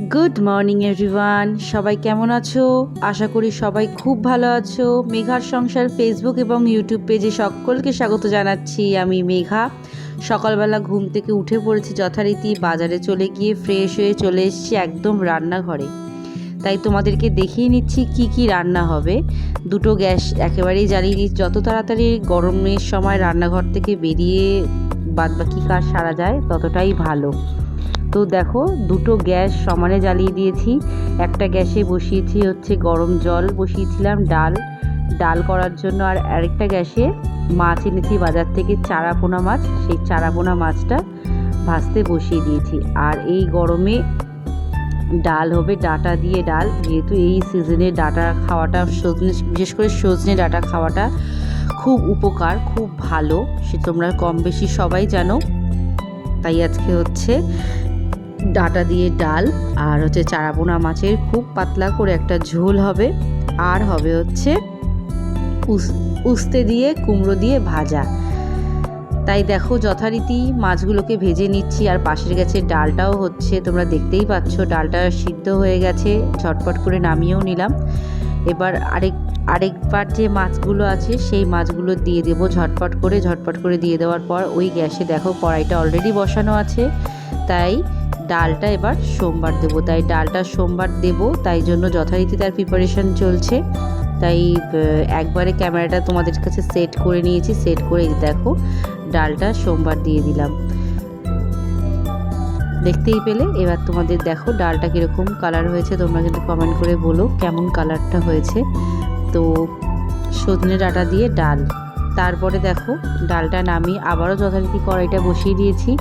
Good morning everyone সবাই কেমন আছো? আশা করি সবাই খুব ভালো আছো। মেঘার সংসার ফেসবুক এবং ইউটিউব পেজে সকলকে স্বাগত জানাচ্ছি। আমি মেঘা। সকালবেলা ঘুম থেকে উঠে পড়েছি যথারীতি। বাজারে চলে গিয়ে ফ্রেশ হয়ে চলে এসেছি একদম রান্নাঘরে। তাই তোমাদেরকে দেখিয়ে নিচ্ছি কি কি রান্না হবে। দুটো গ্যাস একেবারেই জ্বালিয়ে দিচ্ছি যত তাড়াতাড়ি গরমের সময় রান্নাঘর থেকে বেরিয়ে বাদবাকি কাজ সারা যায়, ততটাই ভালো। তো দেখো, দুটো গ্যাস সমানে জ্বালিয়ে দিয়েছি। একটা গ্যাসে বসিয়েছি হচ্ছে গরম জল, বসিয়েছিলাম ডাল। ডাল করার জন্য আর আরেকটা গ্যাসে মাছ এনেছি, বাজার থেকে চারাপোনা মাছ। সেই চারাপোনা মাছটা ভাজতে বসিয়ে দিয়েছি। আর এই গরমে ডাল হবে, ডাটা দিয়ে ডাল। যেহেতু এই সিজনে ডাটা খাওয়াটা, সজনে, বিশেষ করে সজনে ডাটা খাওয়াটা খুব উপকার, খুব ভালো। সে তোমরা কম বেশি সবাই জানো। তাই আজকে হচ্ছে ডাটা দিয়ে ডাল আর হচ্ছে চারাপোনা মাছের খুব পাতলা করে একটা ঝোল হবে। আর হবে হচ্ছে উস- উস্তে দিয়ে কুমড়ো দিয়ে ভাজা। তাই দেখো যথারীতি মাছগুলোকে ভেজে নিচ্ছি আর পাশের গেছে ডালটাও হচ্ছে, তোমরা দেখতেই পাচ্ছ ডালটা সিদ্ধ হয়ে গেছে, ঝটপট করে নামিয়েও নিলাম। এবার আরেক, আরেকবার যে মাছগুলো আছে সেই মাছগুলো দিয়ে দেবো ঝটপট করে। ঝটপট করে দিয়ে দেওয়ার পর ওই গ্যাসে দেখো কড়াইটা অলরেডি বসানো আছে। তাই ডালটা এবার সোমবার দেবো। তাই ডালটা সোমবার দেব, তাই জন্য যথারীতি তার প্রিপারেশন চলছে। তাই একবারে ক্যামেরাটা তোমাদের কাছে সেট করে নিয়েছি। সেট করে দেখো, ডালটা সোমবার দিয়ে দিলাম। দেখতেই পেলে? এবার তোমাদের দেখো ডালটা কীরকম কালার হয়েছে। তোমরা কিন্তু কমেন্ট করে বলো কেমন কালারটা হয়েছে। তো, সজনে ডাটা দিয়ে ডাল। তারপরে দেখো, ডালটা নামিয়ে আবারও যথারীতি কড়াইটা বসিয়ে দিয়েছি।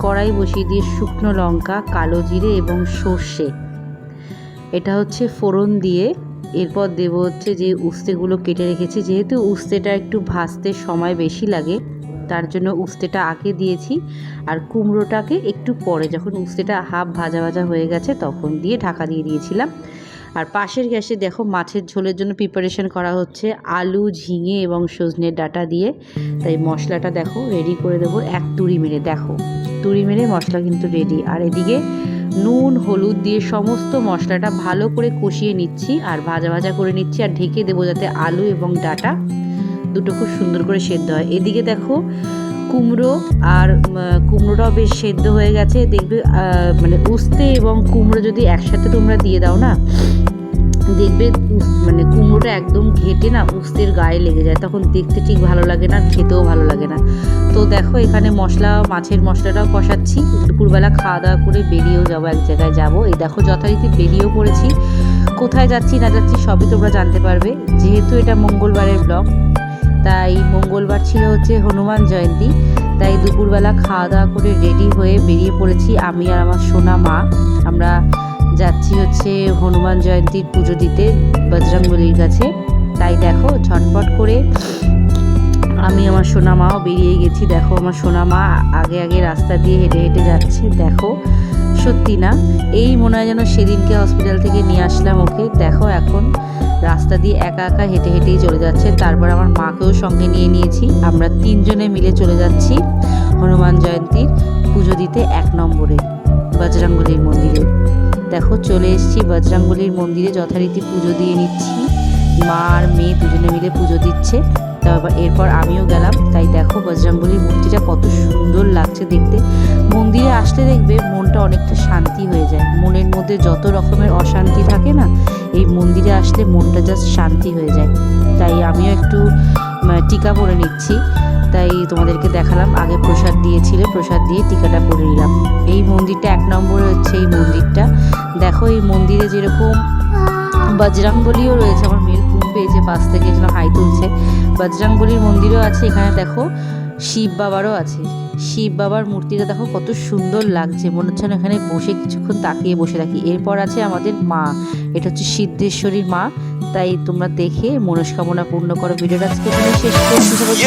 কড়াই বসিয়ে দিয়ে শুকনো লঙ্কা, কালো জিরে এবং সর্ষে। এটা হচ্ছে ফোড়ন দিয়ে। এরপর দেব হচ্ছে যে উস্তেগুলো কেটে রেখেছি। যেহেতু উস্তেটা একটু ভাজতে সময় বেশি লাগে, তার জন্য উস্তেটা আগে দিয়েছি। আর কুমড়োটাকে একটু পরে, যখন উস্তেটা হাফ ভাজা ভাজা হয়ে গেছে, তখন দিয়ে ঢাকা দিয়ে দিয়েছিলাম। আর পাশের গ্যাসে দেখো মাছের ঝোলের জন্য প্রিপারেশন করা হচ্ছে আলু, ঝিঙে এবং সজনের ডাটা দিয়ে। তাই মশলাটা দেখো রেডি করে দেবো এক তুড়ি মেরে। দেখো, তুড়ি মেরে মশলা কিন্তু রেডি আর এদিকে নুন, হলুদ দিয়ে সমস্ত মশলাটা ভালো করে কষিয়ে নিচ্ছি আর ভাজা ভাজা করে নিচ্ছি আর ঢেকে দেবো যাতে আলু এবং ডাটা দুটো খুব সুন্দর করে সেদ্ধ হয়। এদিকে দেখো কুমড়ো আর কুমড়োটাও বেশ সেদ্ধ হয়ে গেছে। দেখবে মানে উস্তে এবং কুমড়ো যদি একসাথে তোমরা দিয়ে দাও না, দেখবে মানে কুমড়োটা একদম ঘেটে না উস্তের গায়ে লেগে যায়। তখন দেখতে ঠিক ভালো লাগে না, খেতেও ভালো লাগে না। তো দেখো, এখানে মশলা, মাছের মশলাটাও কষাচ্ছি। দুপুরবেলা খাওয়া দাওয়া করে বেরিয়েও যাব, এক জায়গায় যাব। এই দেখো, যথারীতি বেরিয়েও পড়েছি। কোথায় যাচ্ছি, না যাচ্ছি সবই তোমরা জানতে পারবে। যেহেতু এটা মঙ্গলবারের ব্লগ তাই মঙ্গলবার ছিল হচ্ছে হনুমান জয়ন্তী, তাই দুপুরবেলা খাওয়া দাওয়া করে রেডি হয়ে বেরিয়ে পড়েছি আমি আর আমার সোনা মা। আমরা যাচ্ছি হচ্ছে হনুমান জয়ন্তীর পুজো দিতে বজরংবলির কাছে। তাই দেখো, ঝটপট করে আমি আমার সোনা মাও বেরিয়ে গেছি। দেখো আমার সোনা মা আগে আগে রাস্তা দিয়ে হেঁটে হেঁটে যাচ্ছে। দেখো, সত্যি না, এই মনে হয় যেন সেদিনকে হসপিটাল থেকে নিয়ে আসলাম ওকে। দেখো এখন রাস্তা দিয়ে একা একা হেঁটে হেঁটেই চলে যাচ্ছে। তারপর আমার মাকেও সঙ্গে নিয়ে নিয়েছি। আমরা তিনজনে মিলে চলে যাচ্ছি হনুমান জয়ন্তীর পুজো দিতে এক নম্বরে বজরাঙ্গলির মন্দিরে। দেখো, চলে এসেছি বজরাঙ্গলির মন্দিরে, যথারীতি পুজো দিয়ে নিচ্ছি। মা আর মেয়ে দুজনে মিলে পুজো দিচ্ছে। তারপর এরপর আমিও গেলাম। তাই দেখো বজরংবলির মূর্তিটা কত সুন্দর লাগছে দেখতে। মন্দিরে আসলে দেখবে মনটা অনেকটা শান্তি হয়ে যায়। মনের মধ্যে যত রকমের অশান্তি থাকে না, এই মন্দিরে আসলে মনটা জাস্ট শান্তি হয়ে যায়। তাই আমিও একটু টিকা পরে নিচ্ছি। তাই তোমাদেরকে দেখালাম। আগে প্রসাদ দিয়েছিলে, প্রসাদ দিয়ে টিকাটা পরে নিলাম। এই মন্দিরটা এক নম্বরে হচ্ছে এই মন্দিরটা। দেখো এই মন্দিরে যেরকম বজরাংবলিও রয়েছে আমার মেয়ের ঘুম পেয়েছে পাশ থেকে যেন হাই তুলছে। বজরাংবলির মন্দিরও আছে এখানে দেখো শিব বাবারও আছে। শিব বাবার মূর্তিটা দেখো কত সুন্দর লাগছে মনে হচ্ছে এখানে বসে কিছুক্ষণ তাকিয়ে বসে থাকি। এরপর আছে আমাদের মা এটা হচ্ছে সিদ্ধেশ্বরীর মা। তাই তোমরা দেখে মনস্কামনা পূর্ণ করো। ভিডিওটা আজকে শেষ করছি